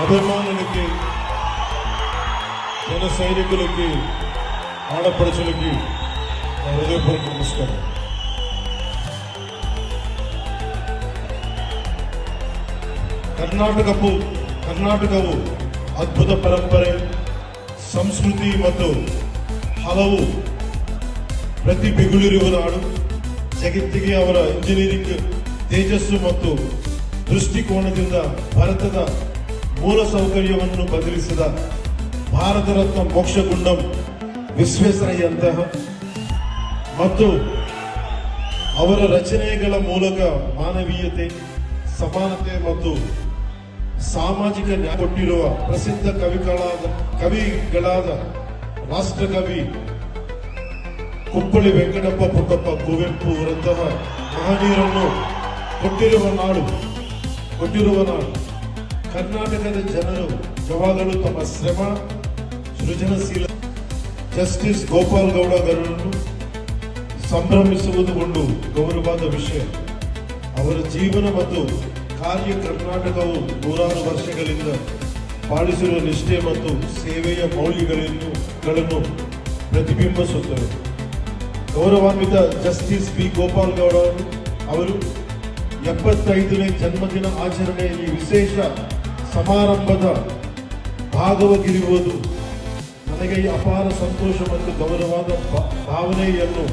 అభిమానులకి జన సైనికులకి ఆడపడుచులకి నా హృదయపూర్వక నమస్కారం ಕರ್ನಾಟಕವು ಕರ್ನಾಟಕವು ಅದ್ಭುತ ಪರಂಪರೆ ಸಂಸ್ಕೃತಿ ಮತ್ತು ಹಲವು ಪ್ರತಿಭೆಗಳಿರುವ ನಾಡು ಜಗತ್ತಿಗೆ ಅವರ ಇಂಜಿನಿಯರಿಂಗ್ ತೇಜಸ್ಸು ಮತ್ತು ದೃಷ್ಟಿಕೋನದಿಂದ ಭಾರತದ ಮೂಲ ಸೌಕರ್ಯವನ್ನು ಬದಲಿಸಿದ ಭಾರತ ರತ್ನ ಮೋಕ್ಷಗುಂಡಂ ವಿಶ್ವೇಶ್ವರಯ್ಯಂತಹ ಮತ್ತು ಅವರ ರಚನೆಗಳ ಮೂಲಕ ಮಾನವೀಯತೆ, ಸಮಾನತೆ ಮತ್ತು ಸಾಮಾಜಿಕ ನ್ಯಾಯ ಕೊಟ್ಟಿರುವ ಪ್ರಸಿದ್ಧ ಕವಿಗಳಾದ ಕವಿಗಳಾದ ರಾಷ್ಟ್ರಕವಿ ಕುಪ್ಪಳಿ ವೆಂಕಟಪ್ಪ ಪುಟ್ಟಪ್ಪ ಕುವೆಂಪು ಅವರಂತಹ ಮಹನೀಯರನ್ನು ಕೊಟ್ಟಿರುವ ನಾಡು ಕೊಟ್ಟಿರುವ ನಾಡು. ಕರ್ನಾಟಕದ ಜನರು ಯಾವಾಗಲೂ ತಮ್ಮ ಶ್ರಮ, ಸೃಜನಶೀಲ ಜಸ್ಟಿಸ್ ಗೋಪಾಲ್ ಗೌಡ ಗೌಡರನ್ನು ಸಂಭ್ರಮಿಸುವುದು ಒಂದು ಗೌರವವಾದ ವಿಷಯ. ಅವರ ಜೀವನ ಮತ್ತು ಕಾರ್ಯ ಕರ್ನಾಟಕವು ನೂರಾರು ವರ್ಷಗಳಿಂದ ಪಾಲಿಸಿರುವ ನಿಷ್ಠೆ ಮತ್ತು ಸೇವೆಯ ಮೌಲ್ಯಗಳನ್ನು ಗಳನ್ನು ಗೌರವಾನ್ವಿತ ಜಸ್ಟಿಸ್ ಬಿ ಗೋಪಾಲ್ ಗೌಡ ಅವರು ಎಪ್ಪತ್ತೈದನೇ ಜನ್ಮದಿನ ಆಚರಣೆಯಲ್ಲಿ ವಿಶೇಷ ಸಮಾರಂಭದ ಭಾಗವಾಗಿರುವುದು ನನಗೆ ಈ ಅಪಾರ ಸಂತೋಷ ಮತ್ತು ಗೌರವದ ಭಾವನೆಯನ್ನು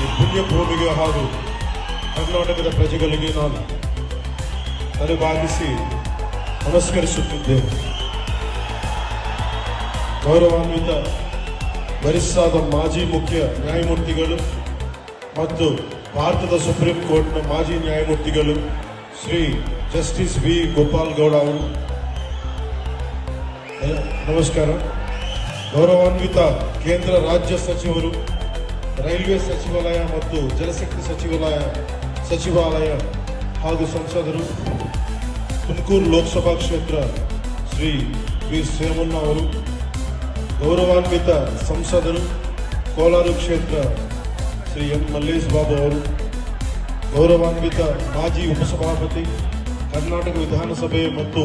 ಈ ಪುಣ್ಯ ಭೂಮಿಗೆ ಹಾಗೂ ಕರ್ನಾಟಕದ ಪ್ರಜೆಗಳಿಗೆ ನಾನು ತಲೆಬಾಗಿಸಿ ನಮಸ್ಕರಿಸುತ್ತಿದ್ದೇನೆ. ಗೌರವಾನ್ವಿತ ವರಿಷ್ಠಾದ ಮಾಜಿ ಮುಖ್ಯ ನ್ಯಾಯಮೂರ್ತಿಗಳು ಮತ್ತು ಭಾರತದ ಸುಪ್ರೀಂ ಕೋರ್ಟ್ನ ಮಾಜಿ ನ್ಯಾಯಮೂರ್ತಿಗಳು ಶ್ರೀ ಜಸ್ಟಿಸ್ ವಿ ಗೋಪಾಲ್ ಗೌಡ ಅವರು. ನಮಸ್ಕಾರ. ಗೌರವಾನ್ವಿತ ಕೇಂದ್ರ ರಾಜ್ಯ ಸಚಿವರು, ರೈಲ್ವೆ ಸಚಿವಾಲಯ ಮತ್ತು ಜಲಶಕ್ತಿ ಸಚಿವಾಲಯ ಸಚಿವಾಲಯ ಹಾಗೂ ಸಂಸದರು, ತುಮಕೂರು ಲೋಕಸಭಾ ಕ್ಷೇತ್ರ ಶ್ರೀ ವಿ ಸೋಮಣ್ಣ ಅವರು ಗೌರವಾನ್ವಿತ ಸಂಸದರು, ಕೋಲಾರ ಕ್ಷೇತ್ರ ಶ್ರೀ ಎಂ ಮಲ್ಲೇಶ್ ಬಾಬು ಅವರು, ಗೌರವಾನ್ವಿತ ಮಾಜಿ ಉಪಸಭಾಪತಿ, ಕರ್ನಾಟಕ ವಿಧಾನಸಭೆ ಮತ್ತು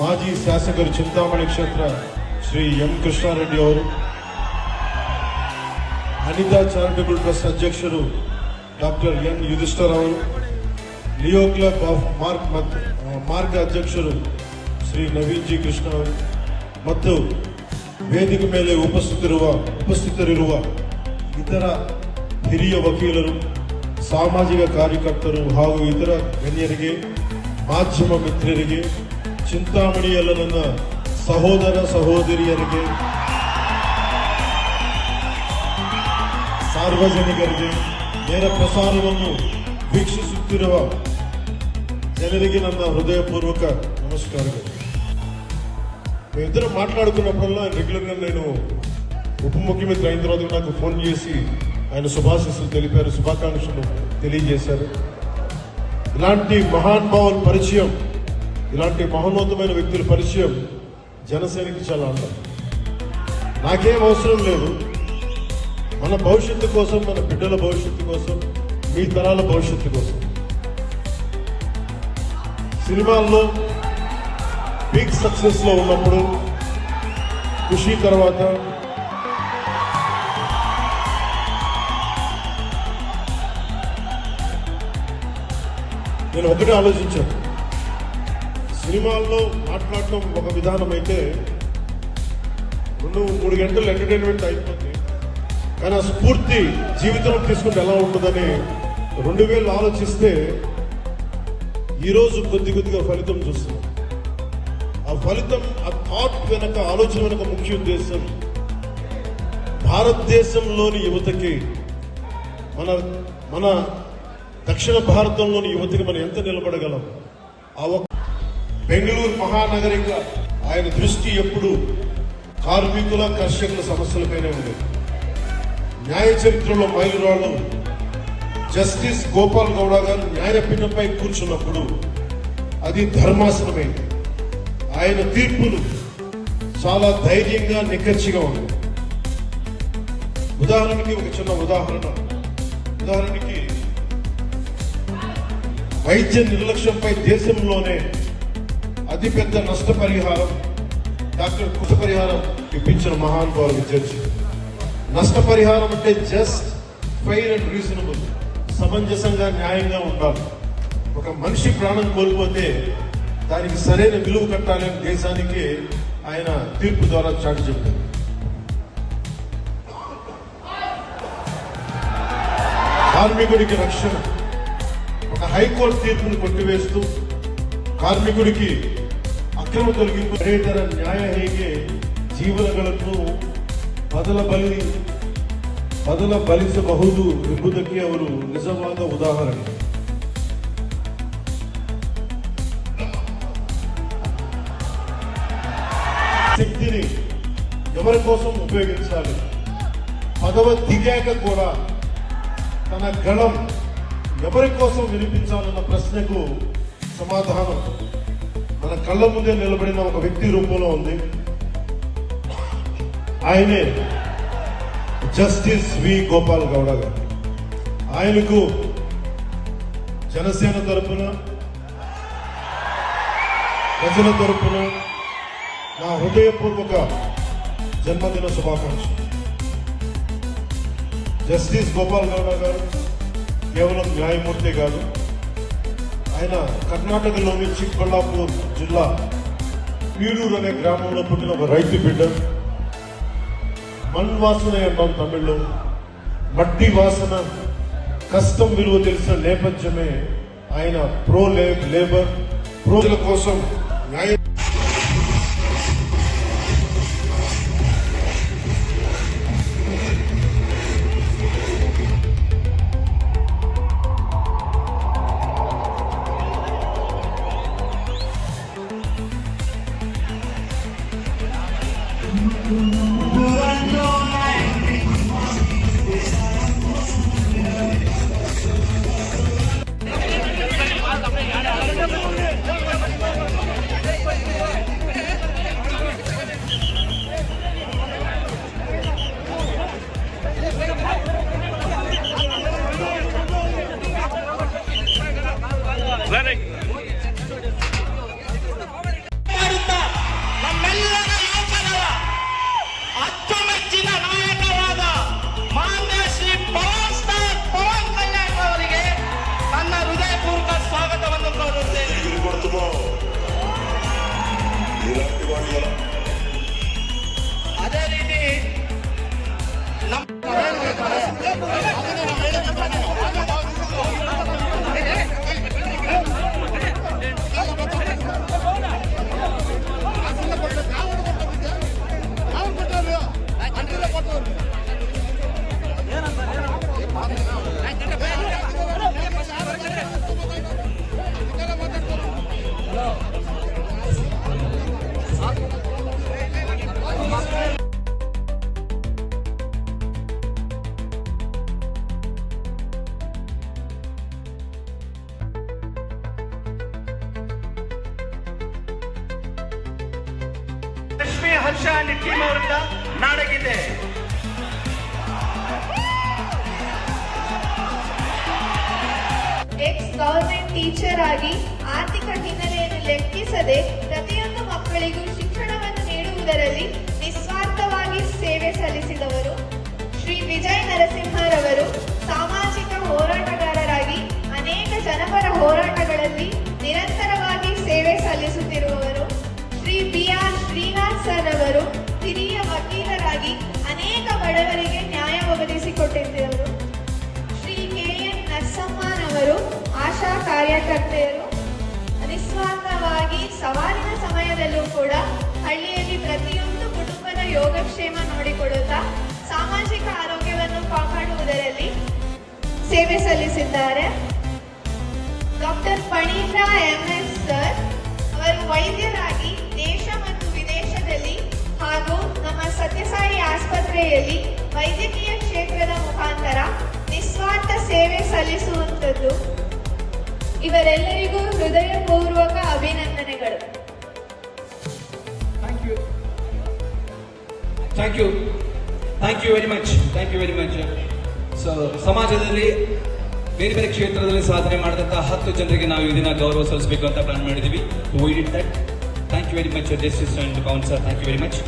ಮಾಜಿ ಶಾಸಕರು ಚಿಂತಾಮಣಿ ಕ್ಷೇತ್ರ ಶ್ರೀ ಎಂ ಕೃಷ್ಣಾರೆಡ್ಡಿ ಅವರು, ಅನಿತಾ ಚಾರಿಟಬಲ್ ಟ್ರಸ್ಟ್ ಅಧ್ಯಕ್ಷರು ಡಾಕ್ಟರ್ ಎನ್ ಯುಧಿಷ್ಠರ್ ಅವರು, ಲಿಯೋ ಕ್ಲಬ್ ಆಫ್ ಮಾರ್ಕ್ ಮತ್ತು ಮಾರ್ಗ ಅಧ್ಯಕ್ಷರು ಶ್ರೀ ನವೀನ್ ಜಿ ಕೃಷ್ಣ ಅವರು ಮತ್ತು ವೇದಿಕೆ ಮೇಲೆ ಉಪಸ್ಥಿತಿರುವ, ಉಪಸ್ಥಿತರಿರುವ ಇತರ ಹಿರಿಯ ವಕೀಲರು, ಸಾಮಾಜಿಕ ಕಾರ್ಯಕರ್ತರು ಹಾಗೂ ಇತರ ಗಣ್ಯರಿಗೆ, ಮಾಧ್ಯಮ ಮಿತ್ರರಿಗೆ, ಚಿಂತಾಮಣಿಯಲ್ಲ ನನ್ನ ಸಹೋದರ ಸಹೋದರಿಯರಿಗೆ, ಸಾರ್ವಜನಿಕರಿಗೆ ನೇರ ಪ್ರಸಾರವನ್ನು ವೀಕ್ಷಿಸುತ್ತಿರುವ ಜನರಿಗೆ ನನ್ನ ಹೃದಯಪೂರ್ವಕ ನಮಸ್ಕಾರಗಳು. మేమిద్దరం మాట్లాడుకున్నప్పుడల్లా రెగ్యులర్గా నేను ఉప ముఖ్యమంత్రి అయిన తర్వాత నాకు ఫోన్ చేసి ఆయన శుభాశీస్సులు తెలిపారు శుభాకాంక్షలు తెలియజేశారు. ఇలాంటి మహానుభావుల పరిచయం ఇలాంటి మహోన్నతమైన వ్యక్తుల పరిచయం జనసేనకి చాలా అందం. నాకేం అవసరం లేదు. మన భవిష్యత్తు కోసం మన బిడ్డల భవిష్యత్తు కోసం మీ తరాల భవిష్యత్తు కోసం. సినిమాల్లో బిగ్ సక్సెస్లో ఉన్నప్పుడు ఖుషి తర్వాత నేను ఒకటే ఆలోచించాను. సినిమాల్లో మాట్లాడటం ఒక విధానం అయితే రెండు మూడు గంటలు ఎంటర్టైన్మెంట్ అయిపోతుంది కానీ ఆ స్ఫూర్తి జీవితంలో తీసుకుంటే ఎలా ఉంటుందని రెండు వేలు ఆలోచిస్తే ఈరోజు కొద్ది కొద్దిగా ఫలితం చూస్తున్నాం. ఆ ఫలితం ఆ థాట్ వెనక ఆలోచన వెనక ముఖ్య ఉద్దేశం. భారతదేశంలోని యువతకి మన మన దక్షిణ భారతంలోని యువతకి మనం ఎంత నిలబడగలం? ఆ బెంగళూరు మహానగరిక ఆయన దృష్టి ఎప్పుడు కార్మికుల కర్షకుల సమస్యలపైనే ఉంది న్యాయ చరిత్రలో మైలురాళ్ళు జస్టిస్ గోపాల్ గౌడ గారు న్యాయపీఠంపై కూర్చున్నప్పుడు అది ధర్మాసనమైంది. ఆయన తీర్పులు చాలా ధైర్యంగా నిక్కచ్చిగా ఉంది ఉదాహరణకి ఒక చిన్న ఉదాహరణ. ఉదాహరణకి వైద్య నిర్లక్ష్యంపై దేశంలోనే అతిపెద్ద నష్టపరిహారం డాక్టర్ కుటుంబపరిహారం ఇప్పించిన మహానుభావులు జడ్జి నష్టపరిహారం అంటే జస్ట్ ఫైర్ అండ్ రీజనబుల్ సమంజసంగా న్యాయంగా ఉండాలి. ఒక మనిషి ప్రాణం కోల్పోతే దానికి సరైన విలువ కట్టాలి అని దేశానికి ఆయన తీర్పు ద్వారా చాటి చెప్పారు కార్మికుడికి రక్షణ ఒక హైకోర్టు తీర్పును కొట్టివేస్తూ ಕಾರ್ಮಿಕರಿಗೆ ಅಕ್ರಮ ತೊಲಗಿಂಪು ಪಡೆಯುತ್ತರ ನ್ಯಾಯ ಹೇಗೆ ಜೀವನಗಳನ್ನು ಬದಲ ಬಲಿ ಬದಲ ಬಲಿಸಬಹುದು ಎಂಬುದಕ್ಕೆ ಅವರು ನಿಜವಾದ ಉದಾಹರಣೆ శక్తిని ఎవరి కోసం ఉపయోగించాలి? పదవ దిగాక కూడా తన గళం ఎవరి కోసం వినిపించాలన్న ప్రశ్నకు సమాధానం. మన కళ్ళ ముందే నిలబడిన ఒక వ్యక్తి రూపంలో ఉంది. ఆయనే జస్టిస్ వి గోపాల్ గౌడ గారు. ఆయనకు జనసేన తరపున ప్రజల తరపున నా హృదయపూర్వక జన్మదిన శుభాకాంక్షలు. జస్టిస్ గోపాల్ గౌడ గారు కేవలం న్యాయమూర్తి కాదు ఆయన కర్ణాటకలోని చిక్కబళ్ళాపూర్ జిల్లా పీడూరు అనే గ్రామంలో పుట్టిన ఒక రైతు బిడ్డ. మణ్ వాసన అంటాం తమిళ్ళో. మట్టి వాసన కష్టం విలువ తెలిసిన నేపథ్యమే ఆయన ప్రో లేబర్ ప్రోల కోసం న్యాయ you. ಲಕ್ಷ್ಮೀ ಅಂಡ್ ಟೀಮ್ ಅವರಿಂದ ನಾಡಗಿದೆ. ಎಕ್ಸ್ ಗವರ್ಮೆಂಟ್ ಟೀಚರ್ ಆಗಿ ಆರ್ಥಿಕ ಹಿನ್ನೆಲೆಯನ್ನು ಲೆಕ್ಕಿಸದೆ ಪ್ರತಿಯೊಂದು ಮಕ್ಕಳಿಗೂ ಶಿಕ್ಷಣವನ್ನು ನೀಡುವುದರಲ್ಲಿ ನಿಸ್ವಾರ್ಥವಾಗಿ ಸೇವೆ ಸಲ್ಲಿಸಿದವರು ಶ್ರೀ ವಿಜಯ ನರಸಿಂಹರವರು ಸಾಮಾಜಿಕ ಹೋರಾಟಗಾರರಾಗಿ ಅನೇಕ ಜನಪರ ಹೋರಾಟಗಳಲ್ಲಿ ನಿರಂತರವಾಗಿ ಸೇವೆ ಸಲ್ಲಿಸುತ್ತಿರುವವರು. ಶ್ರೀನಾಥ್ ಸರ್ ಅವರು ಹಿರಿಯ ವಕೀಲರಾಗಿ ಅನೇಕ ಬಡವರಿಗೆ ನ್ಯಾಯ ಒದಗಿಸಿಕೊಟ್ಟಿದ್ದರು ಶ್ರೀ ಕೆ ಎನ್ ನರಸಮ್ಮನವರು ಆಶಾ ಕಾರ್ಯಕರ್ತೆಯರು. ನಿಸ್ವಾರ್ಥವಾಗಿ ಸವಾಲಿನ ಸಮಯದಲ್ಲೂ ಕೂಡ ಹಳ್ಳಿಯಲ್ಲಿ ಪ್ರತಿಯೊಂದು ಕುಟುಂಬದ ಯೋಗಕ್ಷೇಮ ನೋಡಿಕೊಳ್ಳುತ್ತಾ ಸಾಮಾಜಿಕ ಆರೋಗ್ಯವನ್ನು ಕಾಪಾಡುವುದರಲ್ಲಿ ಸೇವೆ ಸಲ್ಲಿಸಿದ್ದಾರೆ. Doctor Panindra M. S. Sir, ಅವರು ವೈದ್ಯರಾಗಿ ದೇಶ ವಿದೇಶದಲ್ಲಿ ಹಾಗೂ ನಮ್ಮ ಸತ್ಯಸಾಯಿ ಆಸ್ಪತ್ರೆಯಲ್ಲಿ ವೈದ್ಯಕೀಯ ಕ್ಷೇತ್ರದ ಮುಖಾಂತರ ನಿಸ್ವಾರ್ಥ ಸೇವೆ ಸಲ್ಲಿಸುವಂಥದ್ದು ಇವರೆಲ್ಲರಿಗೂ ಹೃದಯಪೂರ್ವಕ ಅಭಿನಂದನೆಗಳು. Thank you thank you very much thank you very much so ಸಮಾಜದಲ್ಲಿ ಬೇರೆ ಬೇರೆ ಕ್ಷೇತ್ರದಲ್ಲಿ ಸಾಧನೆ ಮಾಡಿದಂತಹ ಹತ್ತು ಜನರಿಗೆ ನಾವು ಈ ದಿನ ಗೌರವ ಸಲ್ಲಿಸಬೇಕು ಅಂತ ಪ್ಲಾನ್ ಮಾಡಿದ್ದೀವಿ. We did that thank very much, much justice and Pavan Thank you very much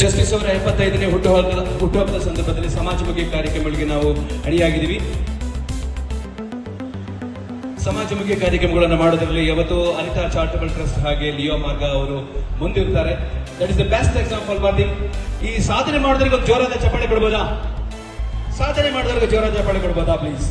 justice ಅವರ ಎಪ್ಪತ್ತೈದನೇ ಹುಟ್ಟುಹಬ್ಬದ ಹುಟ್ಟುಹಬ್ಬದ ಸಂದರ್ಭದಲ್ಲಿ ಸಮಾಜಮುಖಿ ಕಾರ್ಯಕ್ರಮಗಳಿಗೆ ನಾವು ಅಣಿಯಾಗಿದ್ದೀವಿ ಸಮಾಜಮುಖಿ ಕಾರ್ಯಕ್ರಮಗಳನ್ನು ಮಾಡೋದರಲ್ಲಿ ಯಾವತ್ತು ಅನಿತಾ ಚಾರಿಟಬಲ್ ಟ್ರಸ್ಟ್ ಹಾಗೆ ಲಿಯೋ ಮಾರ್ಗ ಅವರು ಮುಂದಿರ್ತಾರೆ that is the best example for the ಈ ಸಾಧನೆ ಮಾಡಿದ್ರೆ ಜೋರಾದ ಚಪ್ಪಾಳೆ ಕೊಡ್ಬೋದಾ? ಸಾಧನೆ ಮಾಡೋದ್ರಿಗೆ ಜೋರಾದ ಚಪ್ಪಾಳೆ ಕೊಡ್ಬೋದಾ ಪ್ಲೀಸ್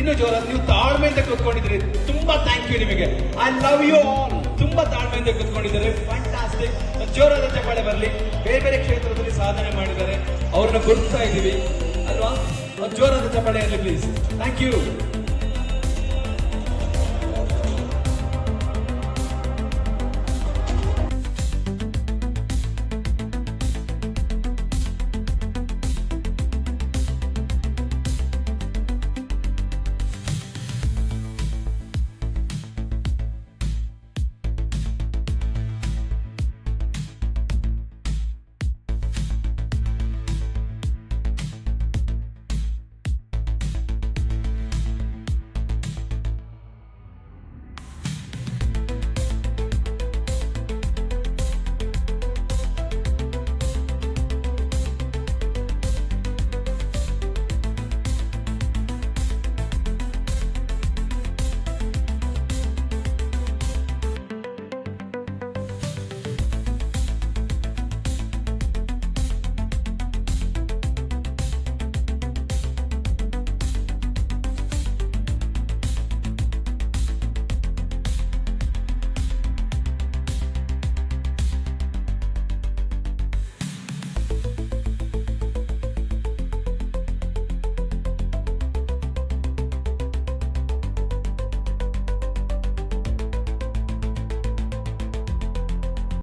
ಇನ್ನು ಜೋರಾದ, ನೀವು ತಾಳ್ಮೆಯಿಂದ ಕೂತ್ಕೊಂಡಿದ್ದೀರಿ. ತುಂಬಾ ಥ್ಯಾಂಕ್ ಯು ನಿಮಗೆ. ಐ ಲವ್ ಯು ಆಲ್ ತುಂಬಾ ತಾಳ್ಮೆಯಿಂದ ಕೂತ್ಕೊಂಡಿದ್ದಾರೆ. ಫ್ಯಾಂಟಾಸ್ಟಿಕ್ ಜೋರಾದ ಚಪ್ಪಾಳೆ ಬರಲಿ. ಬೇರೆ ಬೇರೆ ಕ್ಷೇತ್ರದಲ್ಲಿ ಸಾಧನೆ ಮಾಡಿದ್ದಾರೆ. ಅವ್ರನ್ನ ಗುರುತಿಸ್ತಾ ಇದ್ದೀವಿ. ಅಲ್ವಾ? ಜೋರಾದ ಚಪ್ಪಾಳೆ ಇರಲಿ ಪ್ಲೀಸ್ ಥ್ಯಾಂಕ್ ಯು